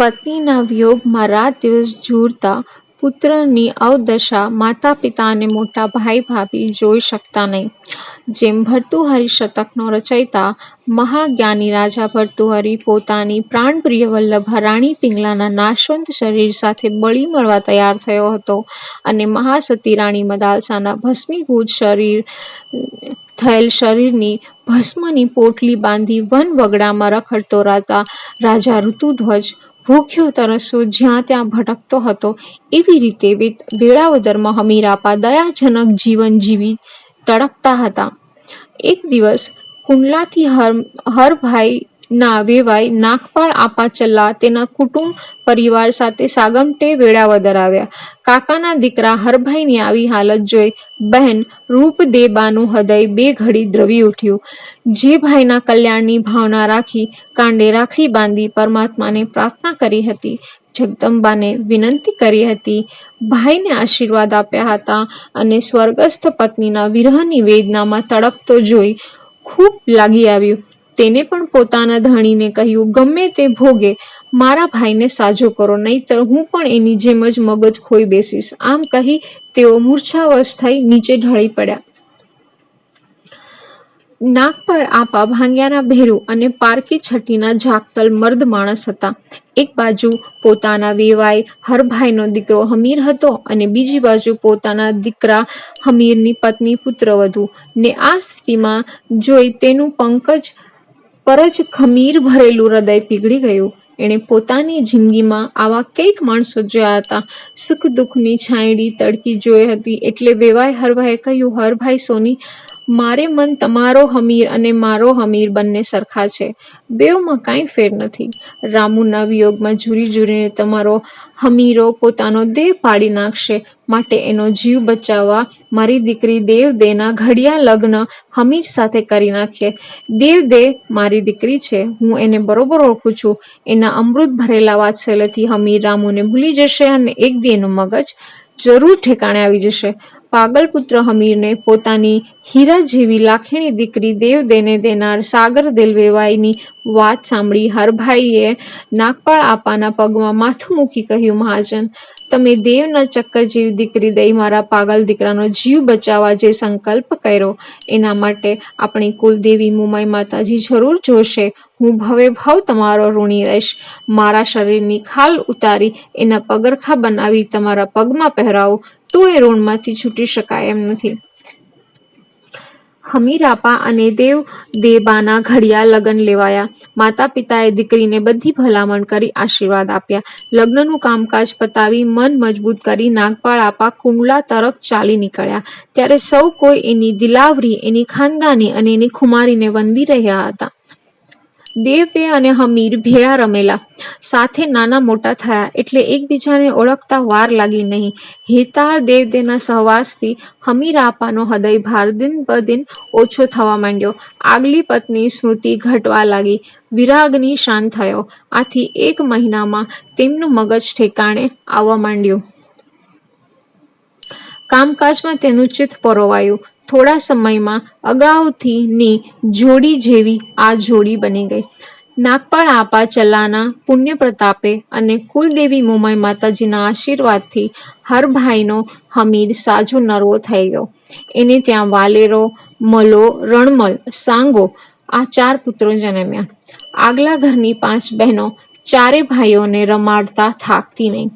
પત્નીના વિયોગમાં રાત દિવસ ઝૂરતા પુત્રની અવદશા માતા પિતા અને મોટા ભાઈ ભાભી જોઈ શકતા નહીં. જેમ ભર્તુહરિ શતકનો રચયિતા, મહાજ્ઞાની રાજા ભર્તુહરિ પોતાની પ્રાણપ્રિય વલ્લભા રાણી પિંગલાના નાશવંત શરીર સાથે બળી મળવા તૈયાર થયો હતો અને મહાસતી રાણી મદાલસાના ભસ્મીભૂત શરીર, થયેલ શરીરની ભસ્મની પોટલી બાંધી વન વગડામાં રખડતો રાતા રાજા ઋતુધ્વજ ભૂખ્યો તરસ્યો જ્યાં ત્યાં ભટકતો હતો, એવી રીતે વેળાવદરમાં હમીરાપા દયાજનક જીવન જીવી તડપતા હતા. એક દિવસ કુંડલાથી હર, હરભાઈ ના વેવાઈ નાગપાળ આપા ચલ્લા તેના કુટુંબ પરિવાર સાથે સાગમટે વેળાવદર આવ્યા કાકાના દીકરા હરભાઈની આવી હાલત જોઈ બહેન રૂપદેબાનું હૃદય બે ઘડી દ્રવી ઉઠ્યું. જે ભાઈના કલ્યાણની ભાવના રાખી કાંડે રાખડી બાંધી પરમાત્માને પ્રાર્થના કરી હતી. જગદંબાને વિનંતી કરી હતી. ભાઈને આશીર્વાદ આપ્યા હતા અને સ્વર્ગસ્થ પત્નીના વિરહની વેદનામાં તડપતો જોઈ ખૂબ લાગી આવ્યું. તેને પણ પોતાના ધણીને કહ્યું, ગમે તે ભોગે, મારા ભાઈને સાજો કરો, નહીતર હું પણ એની જેમ જ મગજ ખોઈ બેસીશ. આમ કહી તેઓ મૂર્છાવશ થઈ નીચે ઢળી પડ્યા. નાગપર આપા ભાંગ્યાના ભેરું અને પારકી છટીના જાગતલ મર્દ માણસ હતા. એક બાજુ પોતાના વેવાય હરભાઈનો દીકરો હમીર હતો અને બીજી બાજુ પોતાના દીકરા હમીરની પત્ની પુત્રવધુ. ને આ સ્થિતિમાં જોઈ તેનું પંકજ પર જ ખમીર ભરેલું હૃદય પીગળી ગયું. એણે પોતાની જિંદગીમાં આવા કંઈક માણસો જોયા હતા. સુખ દુઃખની છાંયડી તડકી જોઈ હતી. એટલે વેવાય હરભાઈએ કહ્યું હરભાઈ સોની મારે મન તમારો હમીર અને મારો હમીર બંને સરખા છે. બેઉમાં કાંઈ ફેર નથી. રામુના વિયોગમાં ઝૂરી ઝૂરીને તમારો હમીરો પોતાનો દેહ પાડી નાખશે માટે એનો જીવ બચાવવા મારી દીકરી દેવદેના ઘડિયા લગ્ન હમીર સાથે કરી નાખીએ દેવદે મારી દીકરી છે. હું એને બરોબર ઓળખું છું. એના અમૃત ભરેલા વાત્સલ્યથી હમીર રામુને ભૂલી જશે અને એક દી એનું મગજ જરૂર ઠેકાણે આવી જશે. પાગલ પુત્ર હમીરને પોતાની હીરા જેવી લાખીણી દીકરી દેવદેને દેનાર સાગર દિલવેવાઈની વાત સાંભળી હરભાઈએ નાગપાળ આપાના પગમાં માથું મૂકી કહ્યું, મહાજન, તમે દેવના ચક્કર જેવી દીકરી દઈ મારા પાગલ દીકરાનો જીવ બચાવવા જે સંકલ્પ કર્યો, એના માટે આપણી કુલદેવી મુમાઈ માતાજી જરૂર જોશે. હું ભવે ભવ તમારો ઋણી રહીશ. મારા શરીરની ખાલ ઉતારી એના પગરખા બનાવી તમારા પગમાં પહેરાવું. તો એ ઋણમાંથી છૂટી શકાય એમ નથી. હમીરાપા અને દેવ દેબાના ઘડિયા લગ્ન લેવાયા. માતા પિતાએ દીકરીને બધી ભલામણ કરી આશીર્વાદ આપ્યા. લગ્નનું કામકાજ પતાવી મન મજબૂત કરી નાગપાળ આપા કુંડલા તરફ ચાલી નીકળ્યા. ત્યારે સૌ કોઈ એની દિલાવરી, એની ખાનદાની અને એની ખુમારીને વંદી રહ્યા હતા. દેવતે અને હમીર ભેળા રમેલા. સાથે નાના મોટા થયા એટલે એકબીજાને ઓળખતા વાર લાગી નહીં. હેતાળ દેવદેના સહવાસથી હમીર આપાનો હૃદય ભાર દિન બ ઓછો થવા માંડ્યો. આગલી પત્ની સ્મૃતિ ઘટવા લાગી. વિરાગની શાંત થયો. આથી એક મહિનામાં તેમનું મગજ ઠેકાણે આવવા માંડ્યું. કામકાજમાં તેનું ચિત્ત પરોવાયું. થોડા સમયમાં અગાઉથીની જોડી જેવી આ જોડી બની ગઈ. નાગપાળ આપા, ચલાના, પુણ્ય પ્રતાપે અને કુલદેવી મુંબઈ માતાજીના આશીર્વાદથી હરભાઈનો હમીર સાજો નરવો થઈ ગયો. એને ત્યાં વાલેરો, મલો, રણમલ, સાંગો, આ ચાર પુત્રો જન્મ્યા. આગલા ઘરની પાંચ બહેનો ચારે ભાઈઓને રમાડતા થાકતી નહીં.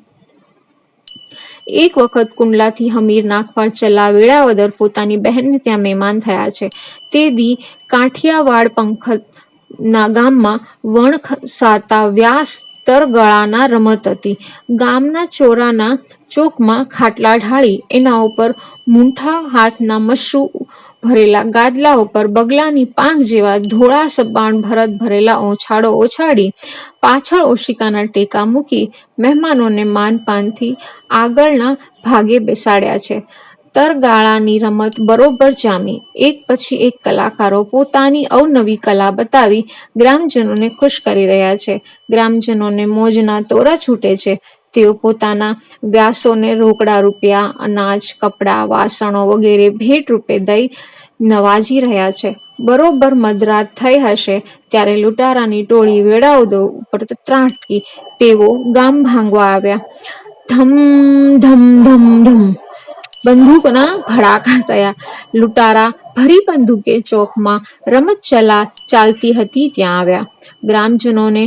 એક વખત કુંડલાથી હમીર નાગપાળ ચલા વેળાવદર પોતાની બહેનને ત્યાં મહેમાન થયા છે. તે દી કાઠિયાવાડ પંખતના ગામમાં વણ સાતા વ્યાસ તરગળાના રમત હતી. ગામના ચોરાના ચોકમાં ખાટલા ઢાળી એના ઉપર મૂંઠા હાથના મશરૂ ભરેલા ગાદલા ઉપર બગલાની પાંખ જેવા ધોળા સબાણ ભરત ભરેલા ઓછાળો ઓછાડી પાછળ ઓશિકાના ટેકા મૂકી મહેમાનોને માનપાનથી આગળના ભાગે બેસાડ્યા છે. તરગાળાની રમત બરોબર જામી. એક પછી એક કલાકારો પોતાની અવનવી કલા બતાવી ગ્રામજનોને ખુશ કરી રહ્યા છે. ગ્રામજનોને મોજના તોરા છૂટે છે. તેઓ પોતાના વ્યાસોને રોકડા રૂપિયા, અનાજ, કપડાં, વાસણો વગેરે ભેટ રૂપે દઈ નવાજી રહ્યા છે. બરોબર મધરાત થઈ હશે ત્યારે લૂંટારાની ટોળી વેળાવદો ઉપર ત્રાટકી. તેઓ ગામ ભાંગવા આવ્યા. ધમ ધમ ધમ ધમ. બંદૂકના ભડાકા થયા. લૂંટારા ભરી બંદૂકે ચોકમાં રમત ચલા ચાલતી હતી ત્યાં આવ્યા. ગ્રામજનોને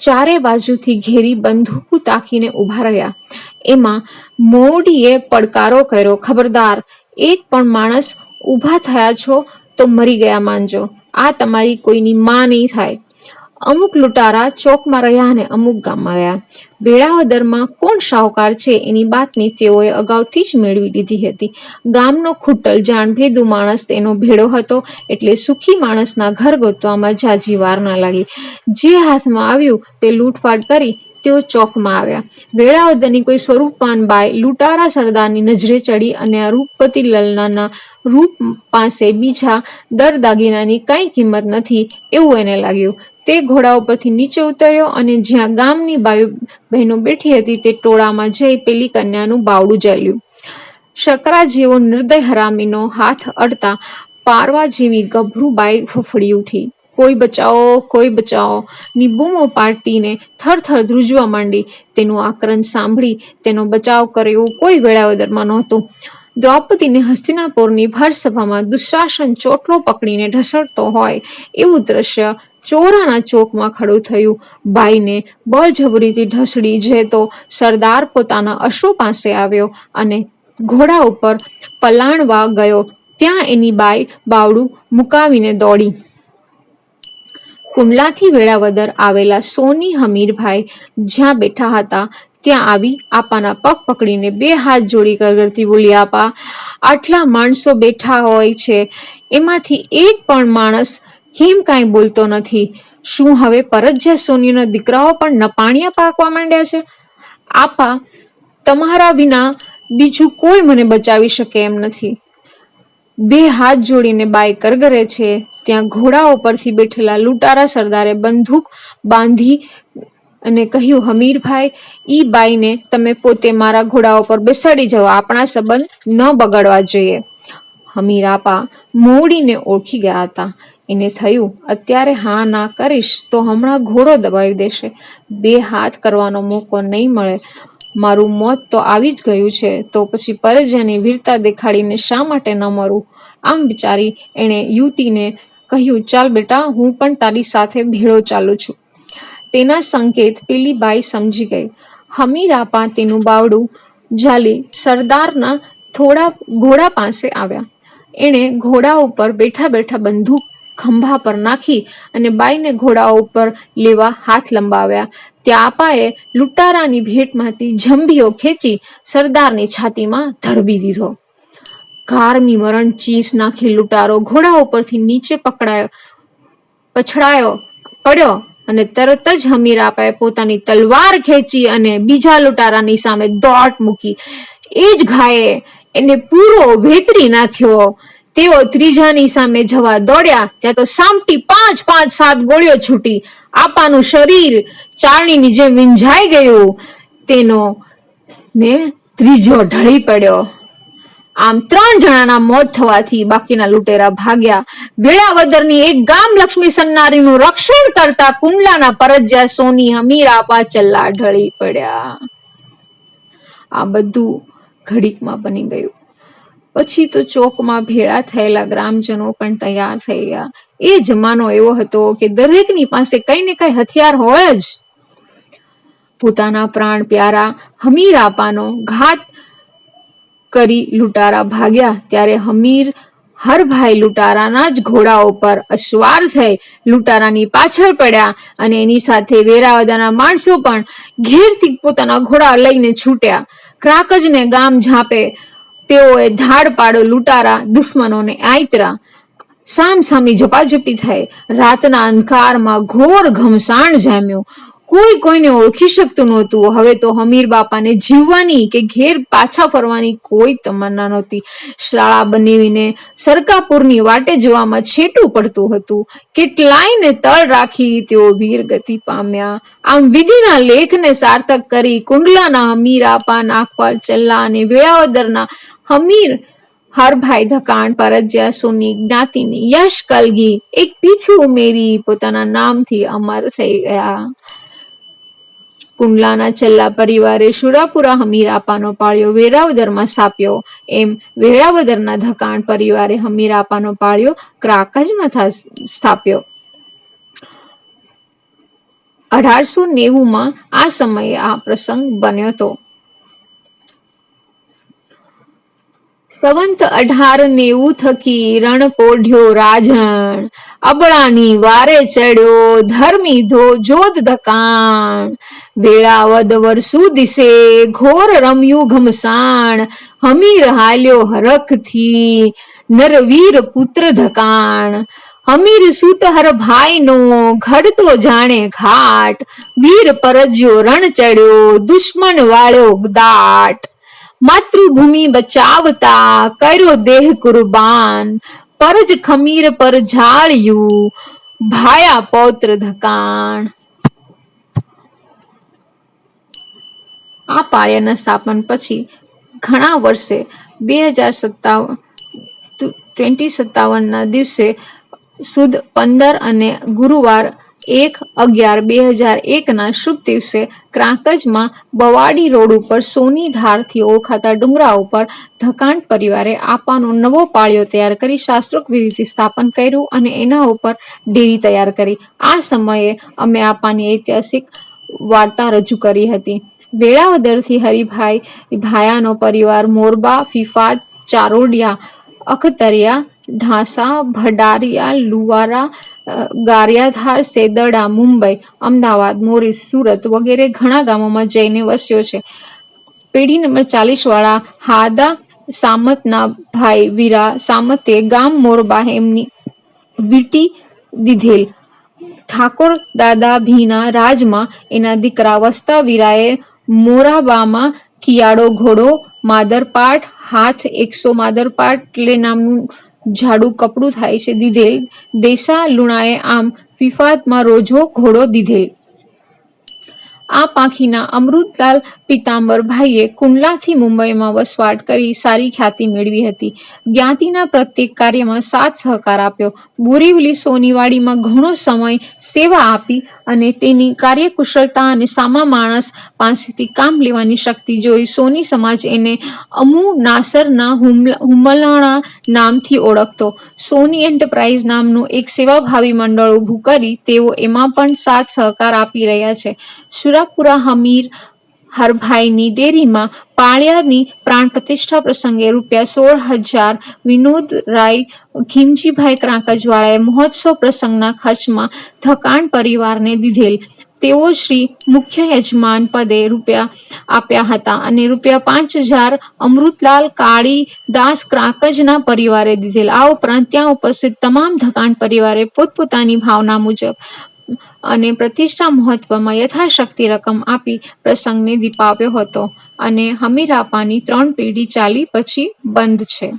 ચારે બાજુથી ઘેરી બંદૂકો તાકીને ઊભા રહ્યા. એમાં મોડીએ પડકારો કર્યો. ખબરદાર, એક પણ માણસ ઊભા થયા છો તો મરી ગયા માનજો આ તમારી કોઈની માં નહીં થાય. અમુક લૂંટારા ચોકમાં રહ્યા અને અમુક ગામમાં ગયા. વેળાવદરમાં કોણ શાહુકાર છે એની બાતમી તેઓએ અગાઉથી જ મેળવી લીધી હતી. ગામનો ખૂટલ જાણભેદુ માણસ તેનો ભેળો હતો એટલે સુખી માણસના ઘર ગોતવામાં જાજી વાર ના લાગી. જે હાથમાં આવ્યું તે લૂંટફાટ કરી તેઓ ચોકમાં આવ્યા. વેળાવદરની કોઈ સ્વરૂપવાન બાઈ લૂંટારા સરદારની નજરે ચડી અને આ રૂપપતિ લલનાના રૂપ પાસે બીજા દર દાગીનાની કઈ કિંમત નથી એવું એને લાગ્યું. તે ઘોડા ઉપરથી નીચે ઉતર્યો અને જ્યાં ગામની બાયુ બહેનો બેઠી હતી તે ટોળામાં જઈ પેલી કન્યાનું બાવડું ઝાલ્યું. શકરા જેવો નિર્દય હરામીનો હાથ અડતા પારવા જેવી ગભરું બાઈ ફફડી ઉઠી. કોઈ બચાવો કોઈ બચાવો. ની બૂમો પાડતીને થરથર ધ્રુજવા માંડી. તેનું આકરણ સાંભળી તેનો બચાવ કરે એવું કોઈ વેળાવદરમાં નહોતું. દ્રૌપદીને હસ્તિનાપુરની ભરસભામાં દુશાસન ચોટલો પકડીને ઢસડતો હોય એવું દ્રશ્ય ચોરાના ચોકમાં ખડું થયું. ભાઈને બળજબરીથી ઢસડી જતો સરદાર પોતાના અશ્રુ પાસે આવ્યો અને ઘોડા ઉપર પલાણવા ગયો. ત્યાં એની બાઈ બાવડું મુકાવીને દોડી. કુંડલાથી વેળાવદર આવેલા સોની હમીરભાઈ જ્યાં બેઠા હતા, ત્યાં આવી આપાના પગ પકડીને બે હાથ જોડી કરતી બોલી, આપા, આટલા માણસો બેઠા હોય છે, એમાંથી એક પણ માણસ કેમ કાંઈ બોલતો નથી? શું હવે પરજ્યા સોનીના દીકરાઓ પણ નપાણિયા પાકવા માંડ્યા છે? આપા, તમારા વિના બીજું કોઈ મને બચાવી શકે એમ નથી. બે હાથ જોડીને બાઈ કરગરે છે. ત્યાં ઘોડા ઉપરથી બેઠેલા લૂંટારા સરદારે બંદૂક બાંધી અને કહ્યું, હમીરભાઈ, ઈ બાઈને તમે પોતે મારા ઘોડા ઉપર બેસાડી જાઓ. આપણા સંબંધ ન બગાડવા જોઈએ. હમીર આપા મોડીને ઓળખી ગયા હતા. એને થયું, અત્યારે હા ના કરીશ તો હમણાં ઘોડો દબાવી દેશે. બે હાથ કરવાનો મોકો નહીં મળે. મારું મોત તો આવી જ ગયું છે, તો પછી પરજાની વીરતા દેખાડીને શા માટે ન મરું? આમ વિચારી એણે યુવતીને કહ્યું, ચાલ બેટા, હું પણ તારી સાથે ભેળો ચાલું છું. તેના સંકેત પેલી બાઈ સમજી ગઈ. હમીરાપા તેનું બાવડું ઝાલી સરદારના થોડા ઘોડા પાસે આવ્યા. એણે ઘોડા ઉપર બેઠા બેઠા બંદૂક ખંભા પર નાખી અને બાઈને ઘોડા ઉપર લેવા હાથ લંબાવ્યા. ત્યાં આપાએ ભેટમાંથી જંભીઓ ખેંચી સરદારની છાતીમાં ધરબી દીધો. કારમી મરણ ચીસ નાખી લૂંટારો ઘોડા ઉપરથી નીચે પકડાયો, પછડાયો, પડ્યો અને તરત જ હમીર આપાએ પોતાની તલવાર ખેંચી અને બીજા લૂંટારાની સામે દોટ મૂકી. એ જ ઘાયે એને પૂરો વેતરી નાખ્યો. તેઓ ત્રીજાની સામે જવા દોડ્યા. ત્યાં તો સામટી પાંચ પાંચ સાત ગોળીઓ છૂટી. આપાનું શરીર ચારણીની જેમ વિંજાઈ ગયું. તેનો ને ત્રીજો ઢળી પડ્યો. આમ ત્રણ જણાના મોત થવાથી બાકીના લૂંટેરા ભાગ્યા. વેળાવદરની એક ગામ લક્ષ્મી સન્નારીનું રક્ષણ કરતા કુંડલાના પરજ્યા સોની, હમીરા પાચલ્લા ઢળી પડ્યા. આ બધું ઘડીકમાં બની ગયું. પછી તો ચોકમાં ભેળા થયેલા ગ્રામજનો પણ તૈયાર થઈ ગયા એ જમાનો એવો હતો કે દરેકની પાસે કઈ ને કઈ હથિયાર હોય જ. પોતાના પ્રાણ પ્યારા હમીર આપાનો ઘાત કરી લૂંટારા ભાગ્યા ત્યારે હમીર હરભાઈ લૂંટારાના જ ઘોડા ઉપર અસવાર થઈ લૂંટારાની પાછળ પડ્યા અને એની સાથે વેરાવદાના માણસો પણ ઘેરથી પોતાના ઘોડા લઈને છૂટ્યા. ક્રાકજને ગામ ઝાંપે તેઓએ ધાડ પાડો લૂંટારા, દુશ્મનોને આયતરા. સામ સામી ઝપાઝપી થઈ રાતના અંધકારમાં ઘોર ઘમસાણ જામ્યો. કોઈ કોઈને ઓળખી શકતું નહોતું. હવે તો હમીર બાપાને જીવવાની કે ઘેર પાછા ફરવાની કોઈ તમન્ના નહોતી. શાળા બનાવીને સરકાપુરની વાટે જવામાં છેટું પડતું હતું. કેટલાયને તળ રાખી તેઓ વીર ગતિ પામ્યા. આમ વિધિના લેખને સાર્થક કરી, કુંડલાના હમીર આપા નાગપાલ ચલ્લા અને વેળાવદરના હમીર હરભાઈ ધકાણ પરજ્યા સુની જ્ઞાતિની યશ કલગી, એક પીછું ઉમેરી પોતાના નામથી અમર થઈ ગયા. કુંડલાના છેલ્લા પરિવારે શુરાપુરા હમીરાપાનો પાળ્યો, વેરાવદરમાં સ્થાપ્યો એમ વેરાવદરના ધકાણ પરિવારે હમીરાપાનો પાળ્યો ક્રાકજમાં સ્થાપ્યો. અઢારસો નેવુંમાં આ સમયે આ પ્રસંગ બન્યો હતો. સંવંત અઢાર નેવું થકી રણ પોઢ્યો રાજણ. અબળાની વારે ચડ્યો ધર્મી ધો જોધ ધકાણ. વેળાવદ વરસુ દિશે ઘોર રમ્યું ઘમસાણ. હમીર હાલ્યો હરખથી નરવીર પુત્ર ધકાણ. હમીર સૂત હર ભાઈનો ઘડતો જાણે ઘાટ. વીર પરજ્યો રણ ચડ્યો દુશ્મન વાળ્યો દાટ. માતૃભૂમિ બચાવતા કર્યો દેહ કુરબાન. પરજ ખમીર પર ઝાળ્યું, ભાયા પૌત્ર ધકાણ. આ પાળિયાના સ્થાપન પછી ઘણા વર્ષે બે હજાર સત્તાવન ટ્વેન્ટી સત્તાવનના દિવસે સુદ પંદર અને ગુરુવાર એક અગિયાર બે હજાર એકના શુભ દિવસે ક્રાંકજમાં બવાડી રોડ ઉપર સોની ધારથી ઓળખાતા ડુંગરા ઉપર ધકાંડ પરિવારે આપાનો નવો પાળિયો તૈયાર કરી શાસ્ત્રોક વિધિથી સ્થાપન કર્યું અને એના ઉપર ડેરી તૈયાર કરી. આ સમયે અમે આપાની ઐતિહાસિક વાર્તા રજૂ કરી હતી. વેળાવદરથી હરિભાઈ ભાયાનો પરિવાર મોરબા ફિફાદ ચારોડિયા, અખતરિયા, ઢાંસા, ભડારિયા, લુવારા ગારિયાધાર, સેદડા, મુંબઈ, અમદાવાદ, મોરીસ, સુરત વગેરે ઘણા ગામોમાં જઈને વસ્યો છે. પેઢી નંબર ચાલીસ વાળા હાદા સામતના ભાઈ વીરા સામતે ગામ મોરબા એમની વીટી દીધેલ. ઠાકોર દાદા ભીના રાજમાં એના દીકરા વસ્તા વીરાએ મોરાબામાં કિયાડો ઘોડો, માદરપાટ, હાથ એકસો માદરપાટ એટલે નામનું જાડું કપડું થાય છે દીધેલ. દેશા લુણાએ આમ ફિફાતમાં રોજો ઘોડો દીધેલ. આ પાંખીના અમૃતલાલ પિતાંબરભાઈએ કુંડલાથી મુંબઈમાં વસવાટ કરી સારી ખ્યાતિ મેળવી હતી. જ્ઞાતિના પ્રત્યેક કાર્યમાં સાથ સહકાર આપ્યો. બોરીવલી સોનીવાડીમાં ઘણો સમય સેવા આપી અને તેની કાર્યકુશળતા અને સામા માણસ પાસેથી કામ લેવાની શક્તિ જોઈ સોની સમાજ એને અમુ નાસરના હુમલ- હુમલાણા નામથી ઓળખતો. સોની એન્ટરપ્રાઇઝ નામનું એક સેવાભાવી મંડળ ઊભું કરી તેઓ એમાં પણ સાથ સહકાર આપી રહ્યા છે. સુરાપુરા હમીર હરભાઈની ડેરીમાં પાળિયાની પ્રાણ પ્રતિષ્ઠા પ્રસંગે રૂપિયા સોળ હજાર વિનોદ ખીમજીભાઈ ક્રાંકજવાળાએ મહોત્સવ પ્રસંગના ખર્ચમાં ધકાણ પરિવારને દીધેલ. તેઓ શ્રી મુખ્ય યજમાન પદે રૂપિયા આપ્યા હતા અને રૂપિયા પાંચ હજાર અમૃતલાલ કાળી દાસ ક્રાંકજના પરિવારે દીધેલ. આ ઉપરાંત ત્યાં ઉપસ્થિત તમામ ધકાણ પરિવારે પોતપોતાની ભાવના મુજબ અને પ્રતિષ્ઠા મહત્વમાં યથાશક્તિ રકમ આપી પ્રસંગને દીપાવ્યો હતો અને હમીરાપાની ત્રણ પેઢી ચાલી પછી બંધ છે.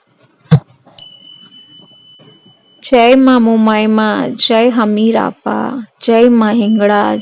જય મા મોમાયમાં જય હમીરાપા જય મા હિંગળાજ.